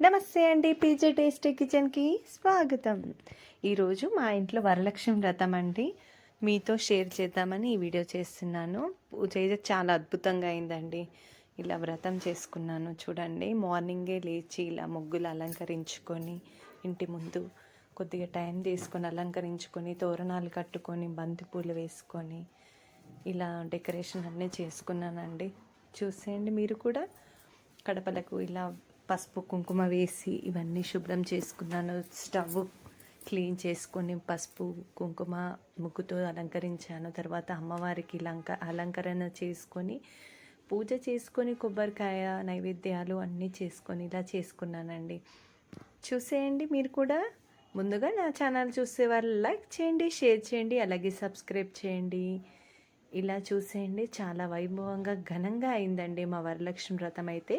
నమస్తే అండి PJ tasty కిచెన్కి స్వాగతం. ఈరోజు మా ఇంట్లో వరలక్ష్మి వ్రతం అండి. మీతో షేర్ చేద్దామని ఈ వీడియో చేస్తున్నాను. పూజ అయితే చాలా అద్భుతంగా అయిందండి. ఇలా వ్రతం చేసుకున్నాను చూడండి. మార్నింగే లేచి ఇలా ముగ్గులు అలంకరించుకొని ఇంటి ముందు కొద్దిగా టైం తీసుకొని అలంకరించుకొని తోరణాలు కట్టుకొని బంతిపూలు వేసుకొని ఇలా డెకరేషన్ అన్నీ చేసుకున్నానండి. చూసేయండి మీరు కూడా. కడపలకు ఇలా పసుపు కుంకుమ వేసి ఇవన్నీ శుభ్రం చేసుకున్నాను. స్టవ్ క్లీన్ చేసుకొని పసుపు కుంకుమ ముగ్గుతో అలంకరించాను. తర్వాత అమ్మవారికి లంక అలంకరణ చేసుకొని పూజ చేసుకొని కొబ్బరికాయ నైవేద్యాలు అన్నీ చేసుకొని ఇలా చేసుకున్నానండి. చూసేయండి మీరు కూడా. ముందుగా నా ఛానల్ చూసే వాళ్ళు లైక్ చేయండి షేర్ చేయండి అలాగే సబ్స్క్రైబ్ చేయండి. ఇలా చూసేయండి. చాలా వైభవంగా ఘనంగా అయిందండి మా వరలక్ష్మి వ్రతం అయితే.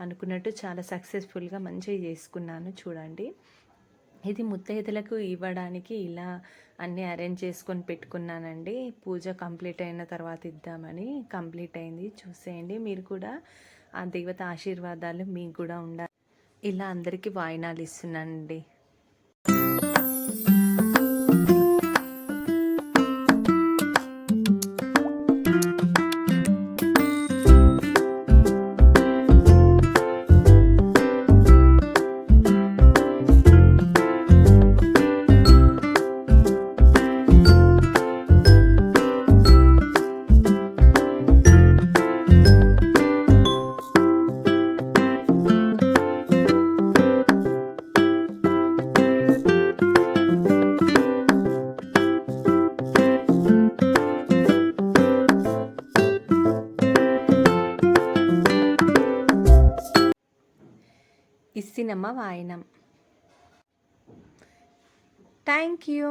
అనుకున్నట్టు చాలా సక్సెస్ఫుల్గా మంచిగా చేసుకున్నాను చూడండి. ఇది ముత్తైదులకు ఇవ్వడానికి ఇలా అన్నీ అరేంజ్ చేసుకొని పెట్టుకున్నానండి. పూజ కంప్లీట్ అయిన తర్వాత ఇద్దామని కంప్లీట్ అయింది. చూసేయండి మీరు కూడా ఆ దేవత ఆశీర్వాదాలు మీకు కూడా ఉండాలి. ఇలా అందరికీ వాయినాలు ఇస్తున్నానండి. ఇస్తినమ్మ వాయనం. Thank you.